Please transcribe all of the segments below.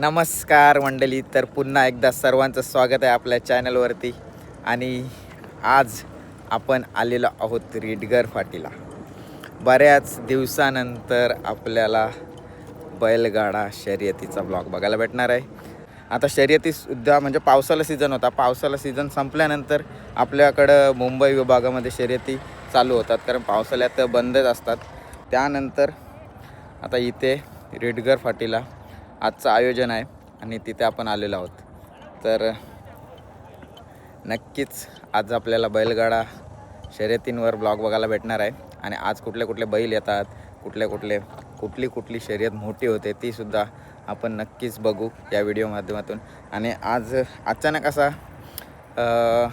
नमस्कार मंडळी तर पुन्हा एकदा सर्वांचं स्वागत आहे आपल्या चॅनलवरती. आणि आज आपण आलेलो आहोत रेडगर फाटीला. बऱ्याच दिवसानंतर आपल्याला बैलगाडा शर्यतीचा ब्लॉग बघायला भेटणार आहे. आता शर्यतीसुद्धा म्हणजे पावसाला सीझन होता. पावसाला सीझन संपल्यानंतर आपल्याकडं मुंबई विभागामध्ये शर्यती चालू होतात. कारण पावसाळ्यात बंदच असतात. त्यानंतर आता इथे रेडगर फाटीला आजचं आयोजन आहे आणि तिथे आपण आलेलो आहोत. तर नक्कीच आज आपल्याला बैलगाडा शर्यतींवर ब्लॉग बघायला भेटणार आहे. आणि आज कुठले कुठले बैल येतात कुठले कुठले कुठली कुठली शर्यत मोठी होते तीसुद्धा आपण नक्कीच बघू या व्हिडिओ माध्यमातून. आणि आज अचानक असा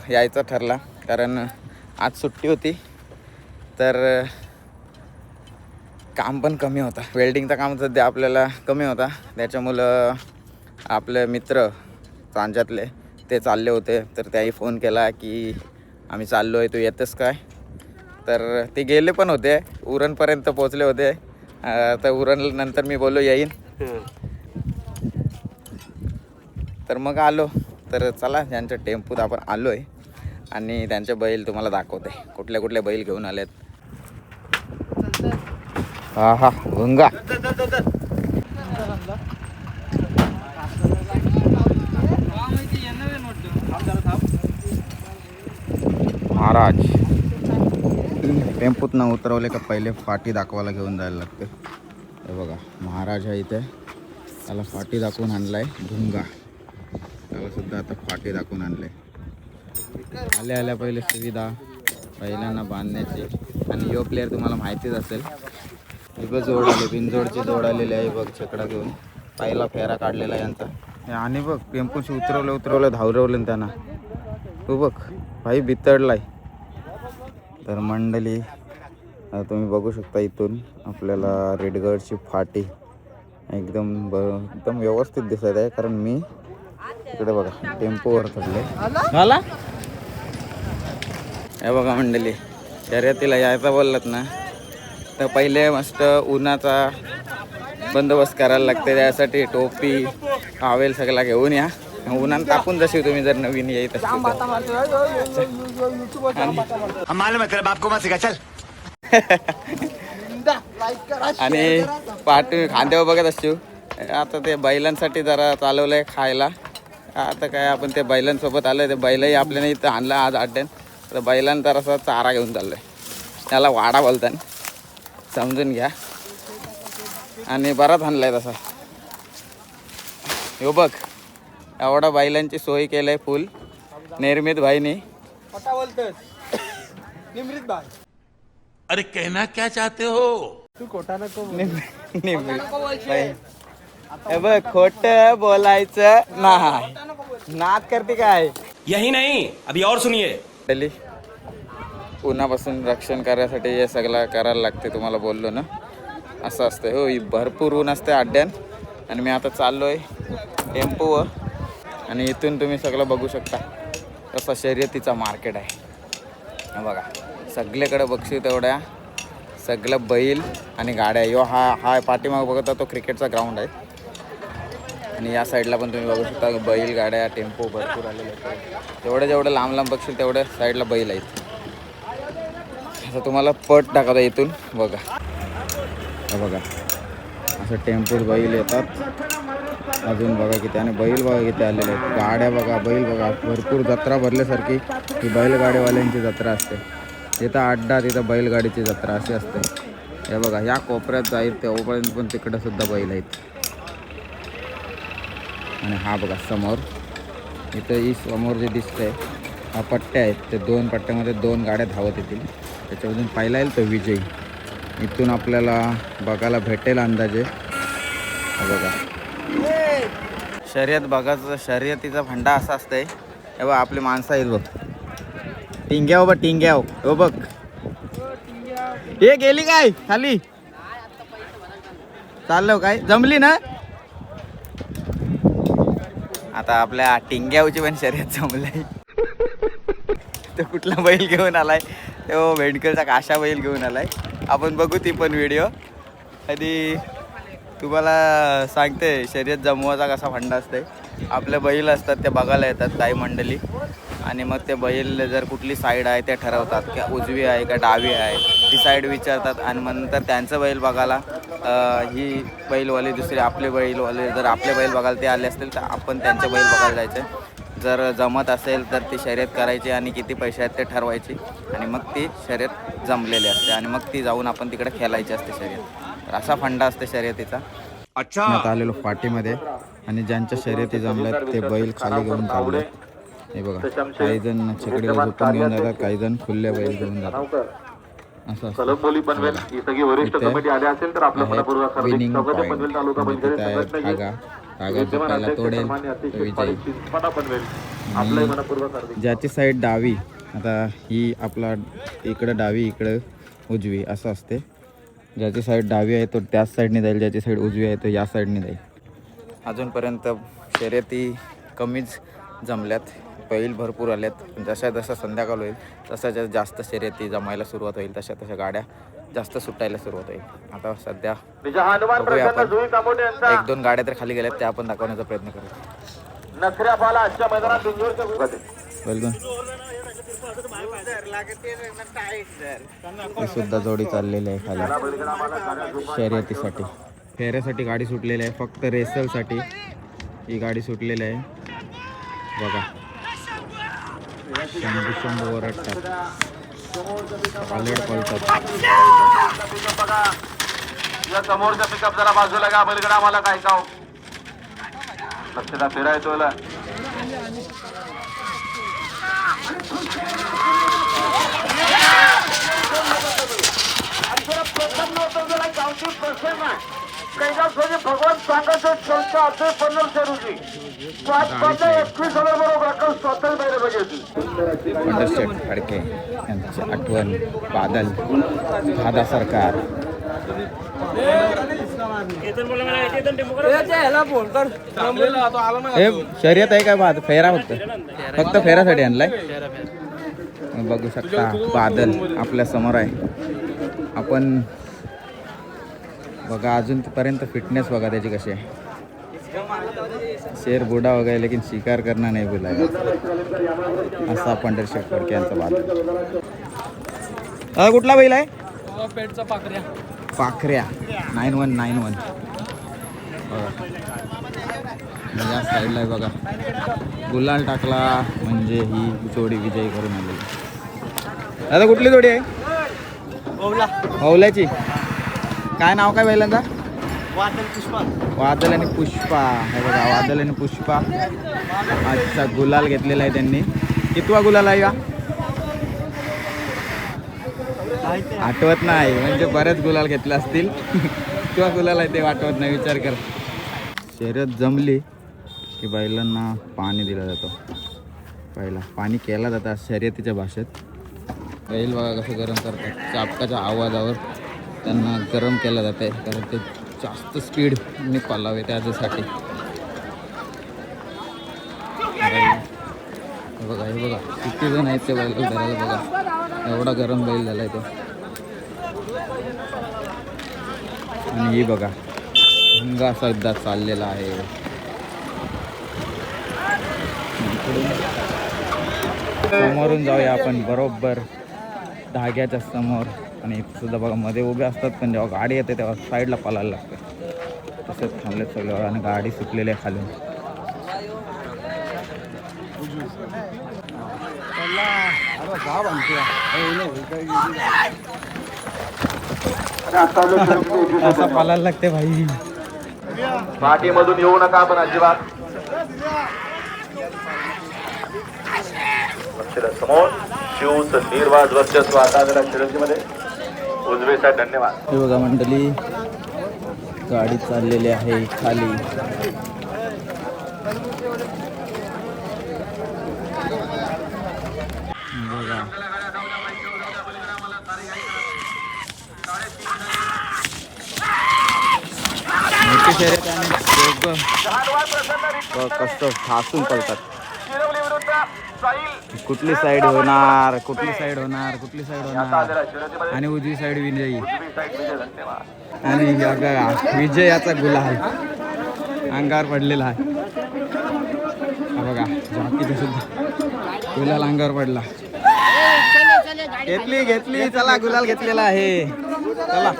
यायचा ठरला कारण आज सुट्टी होती. तर काम पण कमी होता. वेल्डिंगचं काम सध्या आपल्याला कमी होता. त्याच्यामुळं आपले मित्र सांजातले ते चालले होते. तर त्याही फोन केला की आम्ही चाललो आहे तू येतेस काय? तर ते गेले पण होते. उरणपर्यंत पोचले होते. तर उरण नंतर मी बोललो येईन. तर मग आलो. तर चला त्यांच्या टेम्पूत आपण आलो आहे आणि त्यांचे बैल तुम्हाला दाखवते. कुठले कुठले बैल घेऊन आलेत. हा हा भुंगा महाराज. टेम्पूत न उतरवले का पहिले फाटी दाखवायला घेऊन जायला लागते. हे बघा महाराज आहे इथे. त्याला फाटी दाखवून आणलाय भुंगा त्याला सुद्धा आता फाटी दाखवून आणले आल्या आल्या पहिले सुविधा पहिल्यांदा बांधण्याची. आणि यो प्लेअर तुम्हाला माहितीच असेल हे बघ जोड आले बिनजोडची जोड आलेली आहे बघ छकडा घेऊन. पहिला फेरा काढलेला आहे यांचा. हे आणि बघ टेम्पूशी उतरवलं उतरवलं धावरवलं त्यांना. तू बघ भाई बितडलाय. तर मंडळी आता तुम्ही बघू शकता इथून आपल्याला रेडगडची फाटी एकदम ब एकदम व्यवस्थित दिसत आहे कारण मी इकडे बघा टेम्पोवर चढले हे बघा मंडळी शर्यतीला यायचा बोललात ना. तर पहिले मस्त उन्हाचा बंदोबस्त करायला लागते त्यासाठी टोपी टावेल सगळा घेऊन या. उन्हात तापून जशी तुम्ही जर नवीन येत आणि पाठी खांद्यावर बघत असतो आता ते बैलांसाठी जरा चालवलंय खायला. आता काय आपण ते बैलांसोबत आलोय ते बैलही आपल्याला इथं आणलं आज अड्ड्यान. तर बैलांचा जरासा चारा घेऊन चाललोय. त्याला वाडा बोलतात समजून घ्या. आणि बराच आणलाय तसा. हो बघ एवढा बैलांची सोय केलंय फुल निर्मित भाईनी. अरे कहना क्या चाहते हो? निम- निम- बाई. हे बघ खोट बोलायचं नाही. नाद करते काय? यही नहीं अभी और सुनिए. दिल्ली उन्हापासून रक्षण करण्यासाठी हे सगळं करायला लागते तुम्हाला बोललो ना? असं असतं हो ही भरपूर ऊन असते अड्ड्यान. आणि मी आता चाललो आहे टेम्पोवर. आणि इथून तुम्ही सगळं बघू शकता. तसा शर्यतीचा मार्केट आहे. बघा सगळीकडे बक्षी तेवढ्या. सगळं बैल आणि गाड्या. यो हा हा पाठीमाग बघता तो क्रिकेटचा ग्राउंड आहे. आणि या साईडला पण तुम्ही बघू शकता बैल गाड्या टेम्पो भरपूर आलेले आहेत. जेवढं जेवढं लांब लांब बघशील तेवढ्या साईडला बैल आहेत. असं तुम्हाला पट टाकता इथून. बघा. बघा. असं टेम्पोत बैल येतात. अजून बघा किती आणि बैल बघा किती आलेले आहेत. गाड्या बघा बैल बघा. भरपूर जत्रा भरल्यासारखी ही बैलगाडीवाल्यांची जत्रा असते. जिथं अड्डा तिथं बैलगाडीची जत्रा अशी असते. हे बघा ह्या कोपऱ्यात जाईल तेव्हापर्यंत पण तिकडं सुद्धा बैल आहेत. आणि हा बघा समोर. इथं ही समोर जे दिसतंय हा पट्ट्या आहेत. ते दोन पट्ट्यामध्ये दोन गाड्या धावत येतील. त्याच्यामधून पाहिला येईल तो विजयी. इथून आपल्याला बघायला भेटेल अंदाजे. बघा. शर्यत बघायचं शर्यतीचा फंडा असा असतंय. हे बघ आपली माणसं आहेत बघ. टिंग्याव बघ टिंग्याव हो बघ. हे गेली काय? खाली. चाललो काय? जमली ना? आता आपल्या टिंग्यावची पण शर्यत जमलाय. तो कुठला बैल घेऊन आलाय? हो, तो भेंडकरचा काशा बैल घेऊन आलाय. आपण बघू ती पण व्हिडिओ कधी तुम्हाला सांगते शर्यत जमवायचा कसा फंडा असते आपले बैल असतात ते बघायला येतात काही मंडळी. आणि मग ते बैल जर कुठली साईड आहे ते ठरवतात. की उजवी आहे का डावी आहे. ती साईड विचारतात आणि मग नंतर त्यांचं बैल बघायला ही बैलवाले दुसरे आपले बैलवाले जर आपले बैल बघायला ते आले असतील तर आपण त्यांचे बैल बघायला जायचं. जर जमत असेल तर ती शर्यत करायची आणि किती पैसे आहेत ते ठरवायची. आणि मग ती शर्यत जमलेली असते आणि मग ती जाऊन आपण तिकडे खेळायची असते शर्यत. तर असा फंडा असते शर्यतीचा. अच्छा. आता आलेलो फाटीमध्ये आणि ज्यांच्या शर्यती जमल्यात ते बैल खाली घेऊन चालले. हे बघा काही जण छकडीला झोपून घेऊन जातात काही जण खुल्ले बैल घेऊन जातात. असं असतं. इथे आहेत winning point. तोडेल तो विजयी. आणि ज्याची साईड डावी आता ही आपला इकडं डावी इकडं उजवी असं असते. ज्याची साईड डावी आहे तो त्याच साईडने जाईल ज्याची साईड उजवी आहे तो या साईडने जाईल. अजूनपर्यंत शर्यती कमीच जमल्यात. बैल भरपूर आल्यात जशा जशा संध्याकाळ होईल तशा जसं जास्त शर्यती जमायला सुरुवात होईल तशा तशा गाड्या जास्त सुटायला सुरुवात होईल. आता सध्या एक दोन गाड्या तर खाली गेल्यात त्या आपण दाखवण्याचा प्रयत्न करू वेलकम ही सुद्धा जोडी चाललेली आहे खाली. शर्यतीसाठी. फेऱ्यासाठी गाडी सुटलेली आहे फक्त रेसलसाठी ही गाडी सुटलेली आहे. बघा. शंभू ओरडतात पालड पळतात. समोरच्या पिकअप जरा बाजूला का पलीकडे आम्हाला काय का लक्षात येतो भगवान सांगत चौथा असे पंधरा रोजी पाच पाच एकवीस हजार बरोबर रक्कम स्वतः द्यायला पाहिजे होती. पंढरशेठ फडके यांची आठवण बादल दादा सरकार. हे शर्यत आहे काय बाद? फेरा फक्त. फक्त फेरासाठी आणलाय? बघू शकता बादल आपल्यासमोर आहे. आपण बघा अजूनपर्यंत फिटनेस बघा त्याची कशी आहे. शेर बुडा गया लेकिन शिकार करना नहीं बुलाया असा पंढरशेठ फडके यांचा अ, कुठला बैल आहे? पाखऱ्या. नाईन वन नाईन वन या साईडला आहे बघा. गुलाल टाकला म्हणजे ही जोडी विजयी करून आली. दादा कुठली जोडी आहे? ओवल्याची. काय नाव काय बैलांचा? वादल आणि पुष्पा. हे बघा वादल आणि पुष्पा. आजचा गुलाल घेतलेला आहे त्यांनी. कितवा गुलाल आहे का आठवत नाही म्हणजे बरेच गुलाल घेतले असतील. किंवा गुलाल आहे ते आठवत नाही विचार कर. शर्यत जमली की बैलांना पाणी दिलं जातं. पहिला पाणी केला जातं शर्यतीच्या भाषेत. बैल बघा कसं गरम करतात. चापकाच्या आवाजावर. त्यांना गरम केलं जातं आहे कारण ते जास्त स्पीडने पालावे त्याच्यासाठी. बघा हे बघा किती जण आहेत ते बैल धरायला बघा. एवढा गरम बैल झाला आहे तो. आणि हे बघा हंगा सध्या चाललेला आहे. समोरून जाऊया आपण बरोबर धाग्याच्या समोर. आणि सुद्धा बघा मध्ये उभे असतात पण जेव्हा गाडी येते तेव्हा साईडला पळायला लागते. तसेच थांबले सगळे आणि गाडी सुटलेली आहे खालून असं पळायला लागते भाई. पाठीमधून येऊ नका आपण अजिबात. समोर. शिवच निर्वाज वर्चस्व आता जरा शिरंजीमध्ये उजवे साहेब धन्यवाद. हे बघा मंडळी गाडी चाललेली आहे खाली. बघा. मोठी शर्यत आणि कसं ठासून पळतात. कुठली साईड होणार? कुठली साईड होणार? कुठली साईड होणार? आणि उजवी साईड विजयी. आणि विजयाचा गुलाल. अंगावर पडलेला आहे. हा बघा जॉकीचा सुद्धा गुलाल अंगावर पडला. घेतली घेतली. चला गुलाल घेतलेला आहे. चला.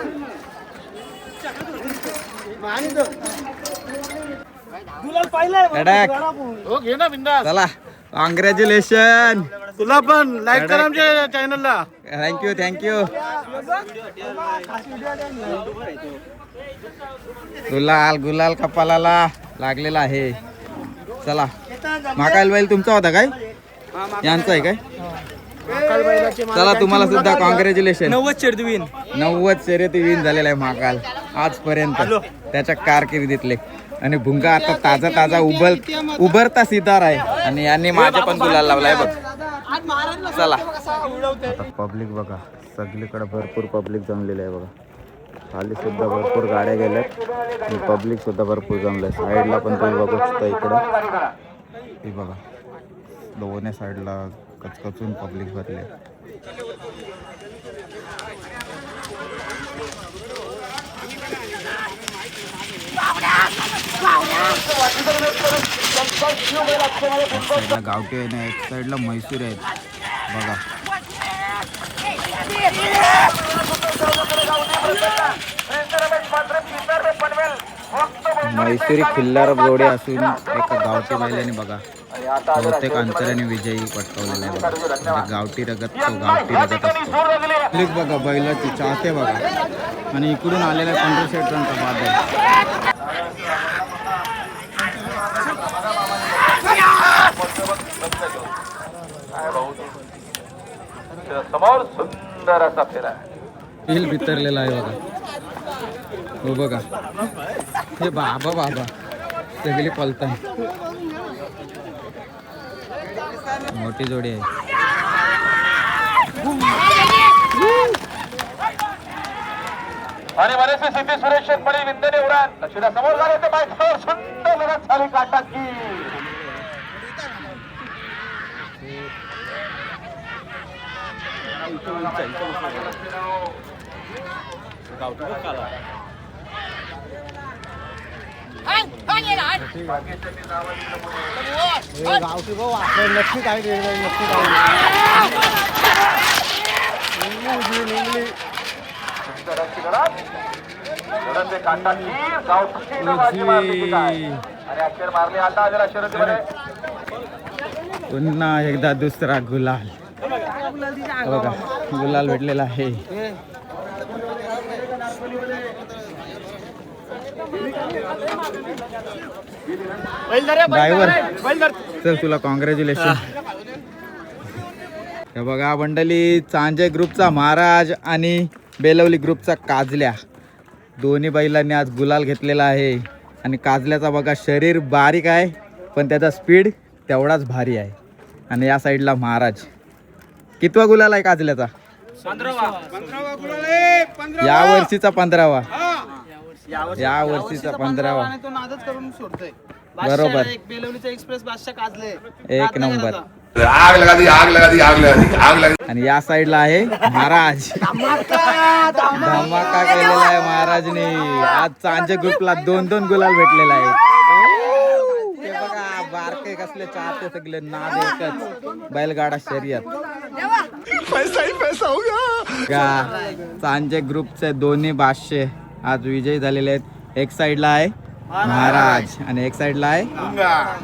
हो घे ना बिंदास. चला. कॉंग्रॅच्युलेशन तुला पण. लाईक करा आमच्या चॅनलला थँक्यू थँक्यू गुलाल गुलाल कपालाला लागलेला आहे. चला. महाकाल बैल तुमचा होता काय? यांचा आहे काय? चला तुम्हाला सुद्धा कॉंग्रॅच्युलेशन नव्वद शर्दी विन नव्वद शर्यती विन झालेला आहे महाकाल आजपर्यंत त्याच्या कारकिर्दीतले. आणि भुंगा आता ताजा ताजा उभर उभरता सितार आहे आणि यांनी माझ्या पण गुलाल लावलाय बघ. चला. आता पब्लिक बघा. सगळीकडे भरपूर पब्लिक जमलेलं आहे बघा. खाली सुद्धा भरपूर गाड्या गेल्यात. आणि पब्लिक सुद्धा भरपूर जमलंय. साईडला पण तुम्ही बघू शकता इकडं. हे बघा. दोन्ही साईडला कचकचून पब्लिक भरले. साईडला गावठी आहे ना एक साईडला म्हैसूर आहेत. बघा. म्हैसूरी खिल्लार जोडे असून एका गावठी बैलाने बघा. बहुतेक अंतराने विजयी पटकावलेला आहे बघा. म्हणजे गावठी रगत तो गावठी रगत असतो. बघा बैलाची चाहते बघा. आणि इकडून आलेला पंधरा शेटरांचा बाद आहे समोर सुंदर असा फेरा फील भितरलेला आहे बघा. हो बघा. हे बाबा बाबा. सगळी पलताय मोठी जोडी आहे. आणि मनसे सिद्धी सुरेश शेतमळी विंदने उडान. लक्ष्मीला समोर झाले ते बायकावर सुंदर लढत झाली काटाची सुंदर अशी लढत लढत ते काटाची गावठीनं बाजी मारली की काय? आणि अखेर मारली आता आलेला पुन्हा एकदा दुसरा गुलाल बघा गुलाल भेटलेला आहे. ड्रायव्हर चल तुला कॉंग्रॅच्युलेशन हे. बघा मंडळी चांजे ग्रुपचा महाराज आणि बेलवली ग्रुपचा काजल्या. दोन्ही बैलांनी आज गुलाल घेतलेला आहे. आणि काजल्याचा बघा शरीर बारीक आहे पण त्याचा स्पीड तेवढाच भारी आहे. आणि या साईडला महाराज. कितवा गुलाल आहे काजल्याचा? या वर्षीचा पंधरावा. या वर्षीचा पंधरावा. तो नादच करून सोडतोय. बरोबर. एक नंबर. आग लगा दी आग लगा दी आग लगा दी आग लगा आणि या साईडला आहे महाराज. धमाका केलेला आहे महाराजने. आज चांजे ग्रुपला दोन दोन गुलाल भेटलेला आहे ते बघा बारके कसले चाहते सगळे नाद एकच. बैलगाडा शर्यत. पैसा ही पैसा होगा का चांजे ग्रुपचे दोन्ही बादशे आज विजयी झालेले आहेत. एक साईडला आहे महाराज आणि एक साईडला आहे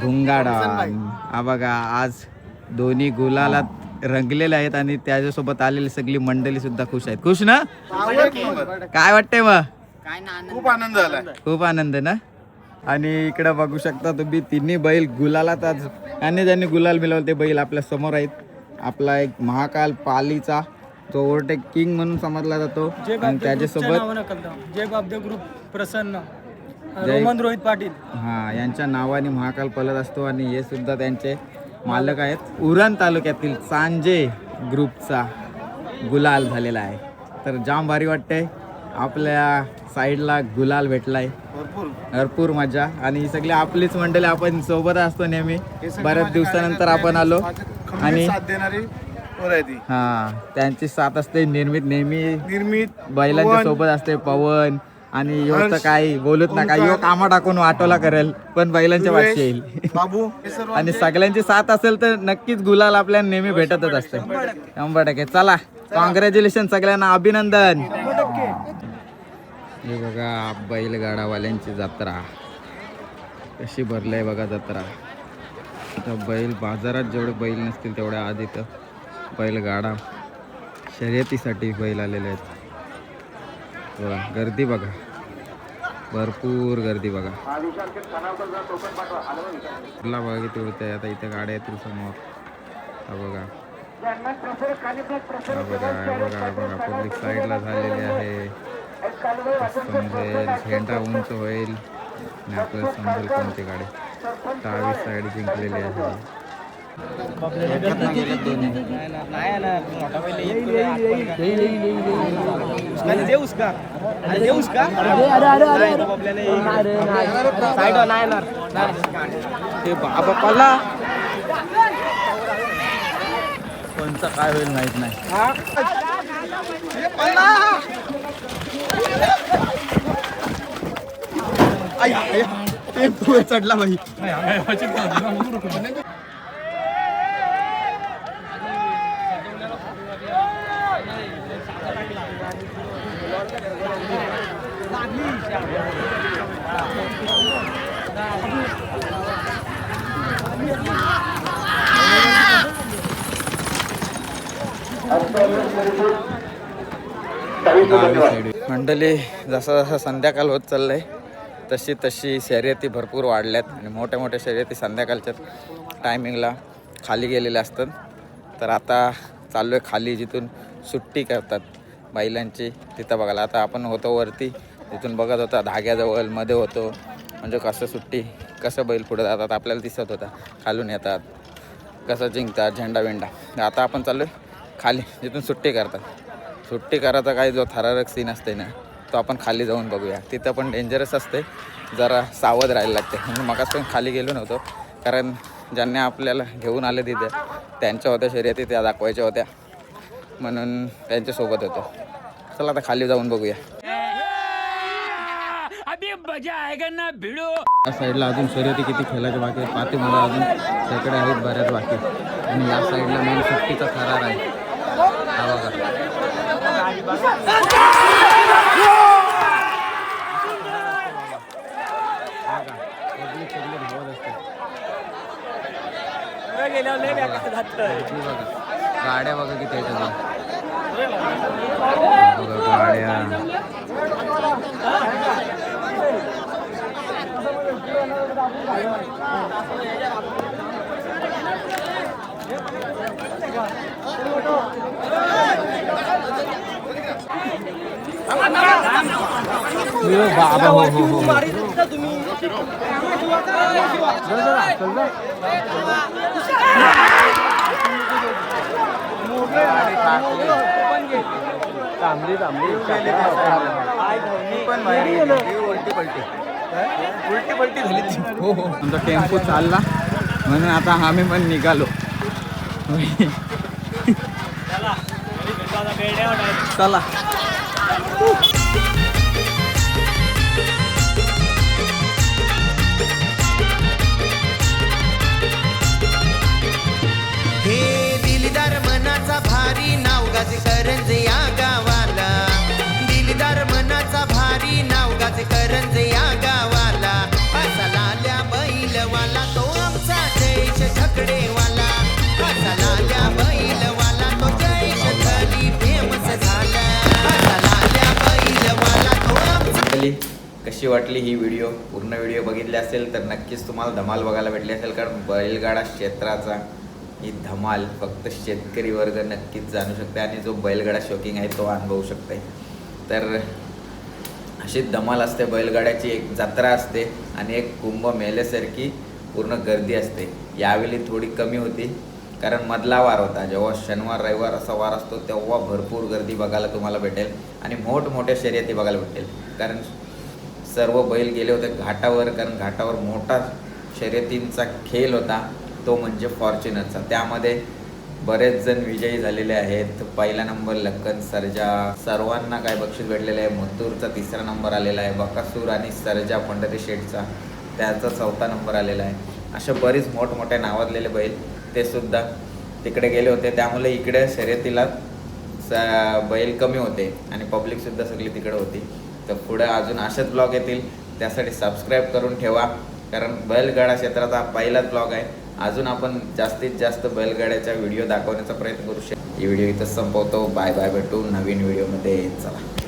भुंगाडा हा बघा आज दोन्ही गुलालात रंगलेले आहेत आणि त्याच्यासोबत आलेली सगळी मंडळी सुद्धा खुश आहेत. खुश ना? काय वाटतंय मग? खूप आनंद झाला खूप आनंद ना? आणि इकडे बघू शकता तुम्ही तिन्ही बैल गुलालात आज. आणि ज्यांनी गुलाल मिळवले ते बैल आपल्यासमोर आहेत. आपला एक महाकाल पालीचा तो ओव्हरटेक किंग म्हणून समजला जातो. आणि त्याच्यासोबत जय बाबदेव ग्रुप प्रसन्न. रोमन रोहित पाटील. हा यांच्या नावाने महाकाल पलत असतो आणि हे सुद्धा त्यांचे मालक आहेत. उरण तालुक्यातील सांजे ग्रुपचा गुलाल झालेला आहे. तर जाम भारी वाटतंय. आपल्या साईडला गुलाल भेटलाय. भरपूर. मजा. आणि सगळी आपलीच मंडळी आपण सोबत असतो नेहमी. बऱ्याच दिवसानंतर आपण आलो. आणि साथ देणारी पोर आहे ती हा त्यांची साथ असते निर्मित नेहमी निर्मित बैलांच्या पवन, सोबत असते पवन. आणि हर्ष, काही बोलत नका ह्यो कामा टाकून वाटोला करेल पण बैलांच्या वाटशी येईल. बाबू हे सर्व आणि सगळ्यांची साथ असेल तर नक्कीच गुलाल आपल्याला नेहमी भेटतच असते. शंभर टक्के. चला कॉंग्रॅच्युलेशन सगळ्यांना अभिनंदन. हे बघा बैलगाडावाल्यांची जत्रा. कशी भरली आहे बघा जत्रा. आता बैल बाजारात जेवढे बैल नसतील तेवढ्या आधी तर बैलगाडा शर्यतीसाठी बैल आलेले आहेत. बघा गर्दी बघा. भरपूर गर्दी बघा. बघा किती उडते आता इथे गाड्या येतील समोर. हा बघा. बघा हा बघा हा बघा पब्लिक साईडला झालेली आहे. समजेल झेंडा उंच होईल. आणि आपल्याला समजेल कोणती गाडी? डावी साईड जिंकलेली आहे. ते बाबा पल्ला कोणचा काय होईल माहीत नाही चढला भाई मंडळी जसं जसं संध्याकाळ होत चाललंय तशी तशी शर्यती भरपूर वाढल्यात आणि मोठ्या मोठ्या शर्यती संध्याकाळच्या टायमिंगला खाली गेलेल्या असतात. तर आता चाललो आहे खाली जिथून सुट्टी करतात बैलांची तिथं बघायला. आता आपण होतो वरती तिथून बघत होता धाग्याजवळमध्ये होतो. म्हणजे कसं सुट्टी कसं बैल पुढे जातात आपल्याला दिसत होता. खालून येतात कसं जिंकतात झेंडा बिंडा आता आपण चाललो आहे खाली जिथून सुट्टी करतात. सुट्टी करायचा काही जो थरारक सीन असते ना तो आपण खाली जाऊन बघूया. तिथं पण डेंजरस असते. जरा सावध राहायला लागते. म्हणून मगाच पण खाली गेलो नव्हतो. कारण ज्यांनी आपल्याला घेऊन आले तिथे त्यांच्या होत्या शर्यती त्या दाखवायच्या होत्या. म्हणून त्यांच्यासोबत होतो. चला आता खाली जाऊन बघूया. या साईडला अजून शर्यती किती खेळायचे बाकी आहेत? अजून त्याकडे आहेत बऱ्याच बाकी. आणि या साईडला मेन सुट्टीचा थरार आहे. गाड्या बघा किती आहेत अजून. गाड्या बाबा हो हो हो तांबडी तांबडी उलटी पलटी उलटी पलटी झाली ती. हो हो आमचा टेम्पो चालला म्हणून आता आम्ही पण निघालो चला. हे दिलदार मनाचा भारी नाव गाज करंज या गावाला. दिलदार मनाचा भारी नाव गाज करंज या गावाला. असा लाल्या बैलवाला तो आमचा जयश झकडेवाला आमचा कशी वाटली ही व्हिडिओ पूर्ण व्हिडिओ बघितली असेल तर नक्कीच तुम्हाला धमाल बघायला भेटली असेल. कारण बैलगाडा क्षेत्राचा ही धमाल फक्त शेतकरी वर्ग नक्कीच जाणू शकते आणि जो बैलगाडा शौकिंग आहे तो अनुभवू शकते. तर अशी धमाल असते बैलगाड्याची एक जत्रा असते आणि एक कुंभ मेल्यासारखी पूर्ण गर्दी असते. यावेळी थोडी कमी होती. कारण मधला वार होता. जेव्हा शनिवार रविवार असा वार असतो तेव्हा भरपूर गर्दी बघायला तुम्हाला भेटेल आणि मोठमोठ्या शर्यती बघायला भेटेल. कारण सर्व बैल गेले होते घाटावर कारण घाटावर मोठा शर्यतींचा खेळ होता तो म्हणजे फॉर्च्युनरचा. त्यामध्ये बरेच जण विजयी झालेले आहेत. पहिला नंबर लक्कन सर्जा. सर्वांना काय बक्षीस भेटलेलं आहे. मथुरचा तिसरा नंबर आलेला आहे. बकासूर आणि सर्जा पंढरी शेठचा. त्याचा चौथा नंबर आलेला आहे. अशा बरीच मोठमोठ्या नावाजलेले बैल ते सुद्धा तिकडे गेले होते. त्यामुळे इकडे शर्यतीला स- बैल कमी होते आणि पब्लिक सुद्धा सगळी तिकडे होती. तर पुढे अजून असेच ब्लॉग येतील. त्यासाठी सबस्क्राईब करून ठेवा. कारण बैलगाडा क्षेत्राचा हा पहिलाच ब्लॉग आहे. अजून आपण जास्तीत जास्त बैलगाड्याचा व्हिडिओ दाखवण्याचा प्रयत्न करू शकतो ही व्हिडिओ इथंच संपवतो. बाय बाय भेटू नवीन व्हिडिओमध्ये चला.